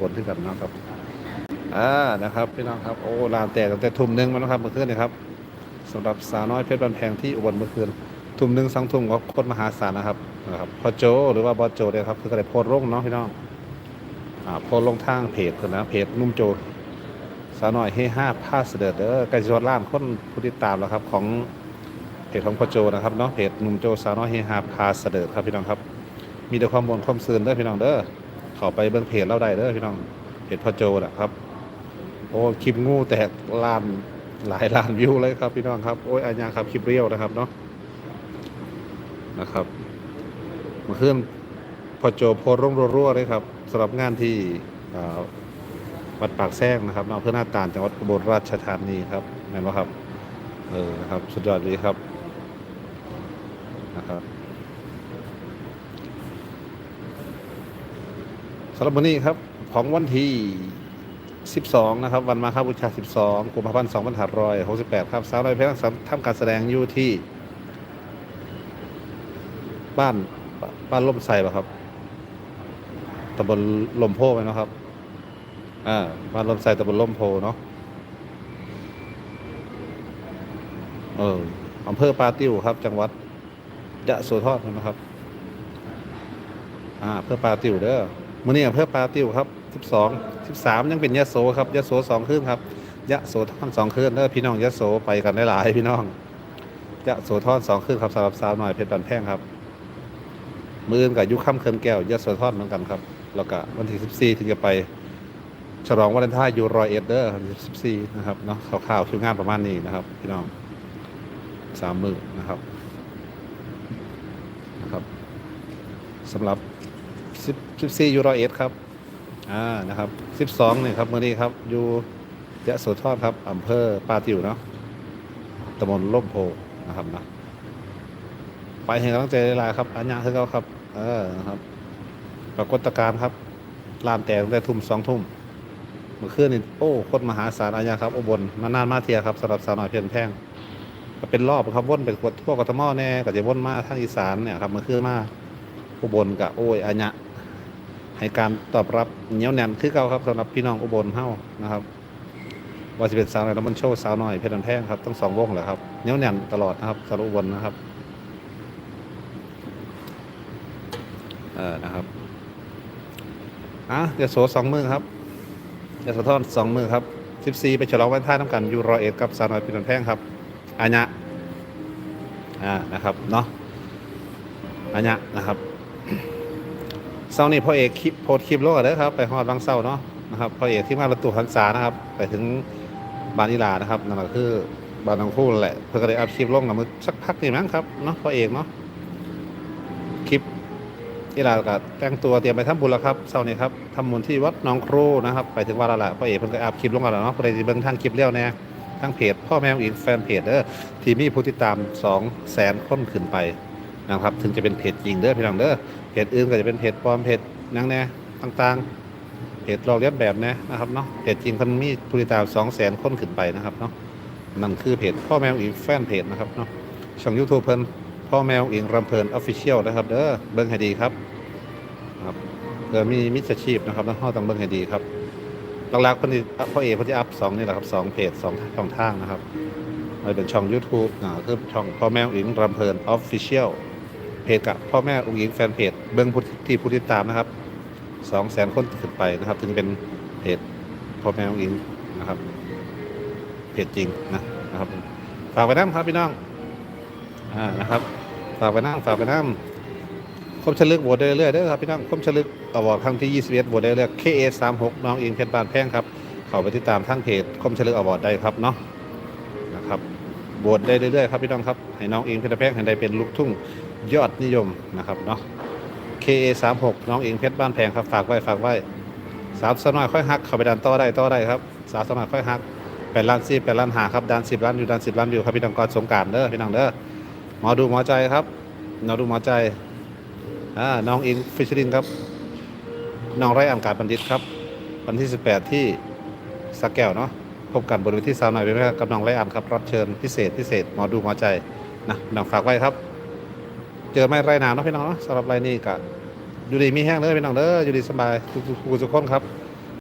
คนที่กันนะครับอ่านะครับพี่น้องครับโอ้ลานแตกตั้งแต่ทุ่มหนึ่งมาแล้วครับเมื่อคืนนี่ครับสำหรับสาวน้อยเพชรบันแพงที่อุบลเมื่อคืนทุ่มหนึ่งสองทุ่มก็คนมหาศาลนะครับนะครับพ่อโจหรือว่าบอโจเนี่ยครับคือก็ได้โพสต์ลงเนาะพี่น้องอ่าโพสต์ลงทางเพจคือนะเพจนุ่มโจสาวน้อยเฮห้าผ้าเสด็จเด้อกล้จะฮอดล้านคนผู้ติดตามแล้วครับของเพจของพ่อโจนะครับเนาะเพจนุ่มโจสาวน้อยเฮห้าพาเสด็จครับพี่น้องครับ มีแต่ความบนความซื่นเด้อพี่น้องเด้อ ข้าไปเบิ่งเพจเราได้เด้อพี่น้องเพจพ่อโจนะครับโอ้คลิปงูแตกล้านหลายล้านวิวเลยครับ พี่น้องครับโอ้ยอันยาครับคลิปเรียวนะครับเนาะนะครับเมื่อคืนพ่อโจโพร่งรัวๆเลยครับสำหรับงานที่อ่าวัดปากแซงนะครับเนาะอำเพื่อหน้าตาลจังหวัดอุบลราชธานีครับแม่นบ่ครับ เออนะครับ สุดยอดเลยครับนะครับำหรับวันนี้ครับของวันที่ 12 นะครับ วันมาครับบูชา 12กุมภาพันธ์2568 ครับสาวน้อยเพชรทำการแสดงอยู่ที่ บ้านบ้านล่มไทรป่ะครับตำบลลมโพไหมเนาะครับอ่าบ้านลมไทรตำบลลมโพเนาะเอออำเภอปาติ้วครับ จังหวัดยะโสธรนะครับ อ่าอำเภอปาติ้วเด้อ มื่อนี้อำเภอปาติวครับ12 13 ยังเป็นยะโสครับยะโสสองคืนครับยะโสทอนสองคืนเด้อพี่น้องยะโสไปกันได้หลายพี่น้องยะโสทอนสองคืนครับสำหรับสาวหน่อยเพชรบันแพงครับมืออื่นกับยุคค่ำเคินแก้วยะโสทอนเหมือนกันครับแล้วก็วันที่14ถึงจะไป ฉลองวันไทน์อยู่รอยเอ็ดเดอร์14นะครับเนาะข่าวๆคิวงานประมาณนี้นะครับ พี่น้องสามมือนะครับนะครับสำหรับ สิบสิบสี่ยูโรเอสครับอ่านะครับสิบสองเนี่ยครับเมื่อนี้ครับอยู่ยะโสธรครับอำเภอปาติวเนาะตำบลล่มโพนะครับนะไปให้กำลังใจหลายๆครับอันยาคือเขาครับ เออนะครับปรากฏการณ์ครับลานแตกตั้งแต่ทุ่มสองทุ่มเมื่อคืนนี่โอ้คนมหาศาลอาญาครับอุบลมานานมาเทียครับสำหรับสาวน้อยเพียนแพงก็เป็นรอบครับวนไปกดทั่วกทมแน่ก็จะวนมาทางอีสานเนี่ยครับเมื่อคืนมาอุบลกับโอ้ยอัญญะ ให้การตอบรับเหนียวแน่นคือเก่าครับสำหรับพี่น้องอุบลเฮานะครับว่าจะเป็นสาวน้อยแล้วมันโชว์สาวหน้อยเพชรบันแพงครับทั้งสองวงแหละครับเหนียวแน่นตลอดนะครับสำหรับอุบลนะครับเออนะครับอะยาโสสองมือครับยาโสทอนสองมือครับสิบสี่ไปฉลองวันท่าน้ำกันยูรอเอ็ดกับสาวหน้อยเพชรบันแพงครับอัญญะอ่านะครับเนาะอัญญะนะครับ เศร้านี่พ่อเอกคลิปโพสคลิปโลกเด้อครับ ไปฮอดบางเศร้าเนาะนะครับพ่อเอกที่มารถตู้หันษานะครับ ไปถึงบานอิลานะครับนั่นก็คือบ้านน้องคู่แหละ เพื่อก็ได้อัพคลิปลงกับมือสักพักนี่มั้งครับเนาะพ่อเอกเนาะคลิปอิลาก็แต่งตัวเตรียมไปทำบุญแล้วครับเศร้านี่ครับทำบุญที่วัดหน้องครูนะครับ ไปถึงวัดล้วแหละพ่อเอกเพิ่นก็อัพคลิปลงกันแล้วเนาะเพื่อได้เบิ่งทางคลิปเลี้ยวแน่ทางเพจพ่อแม่อีกแฟนเพจเด้อที่มีผู้ติดตาม2แสนคนขึ้นไปนะครับ ถึงจะเป็นเพจจริงเด้อพี่น้องเด้อ เพจอื่นก็จะเป็นเพจปลอมเพจนังแน่ต่างๆเพจลอกเลียนแบบแน่นะครับเนาะเพจจริงเพิ่นมีผู้ติดตามสองแสนคนขึ้นไปนะครับเนาะนั่นคือเพจพ่อแมวอิงแฟนเพจนะครับเนาะช่องยูทูบเพิ่นพ่อแมวอิงรำเพลินออฟฟิเชียลนะครับเด้อเบิ่งให้ดีครับครับเผื่อมีมิจฉาชีพนะครับแล้วเราต้องเบิ่งให้ดีครับหลักๆพิ่นสิพ่อเอพิ่นสิอัพสองนี่แหละครับสองเพจสองช่องทางนะครับมันเป็นช่อง YouTube อ่าคือช่องพ่อแมวอิงรำเพลินออฟฟิเชียล จกับพ่อแม่อุ้งอิงแฟนเพจเบื้องผู้ที่ผู้ติดตามนะครับสองแสนคนขึ้นไปนะครับ ถึงเป็นเพจพ่อแม่อุ้งอิงนะครับเพจจริงนะนะครับ ฝากไปน้ำครับพี่น้องอ่านะครับ ฝากไปน้ำฝากไปน้ำคมชลึกโหวตได้เรื่อยๆด้ครับพี่น้องคมชลึกอวอร์ดครั้งที่21โหวตได้เรื่อย KA 3 6 น้องอิงเพชรบานแพงครับเข้าไปติดตามทั้งเพจคมชลึกอวอร์ดได้ครับเนาะ โหวตได้เรื่อยๆครับพี่น้องครับให้น้องอิงเพชรแพงให้ได้เป็นลูกทุ่งยอดนิยมนะครับเนาะ KA 3 6น้องเองเพชรบ้านแพงครับฝากไว้ฝากไว้สามสน้อยค่อยฮักเข้าไปดันต่อได้ต่อได้ครับสามสน้อยค่อยฮักแปดล้านสี่แปดล้านหาครับดันสิบล้านอยู่ดันสิบล้านวิวครับพี่น้องกอดสงการเด้อพี่น้องเด้อหมอดูหมอใจครับหมอดูหมอใจอ่าน้องอิงฟิชชิรินครับน้องไรอ่านการบัณฑิตครับ วันที่ 18 ที่สักแก้วเนาะ พบกันบนเวทีสาวหน่อยเป็นไหมครับกับน้องไรอ่านครับรับเชิญพิเศษพิเศษหมอดูหมอใจนะน้องฝากไว้ครับ เจอไม่ไรหนาวเนาะพี่น้องเนาะสำหรับไรนี่ก็อยู่ดีมีแห้งเลยพี่น้องเด้ออยู่ดีสบายทุกๆทุกคนครับ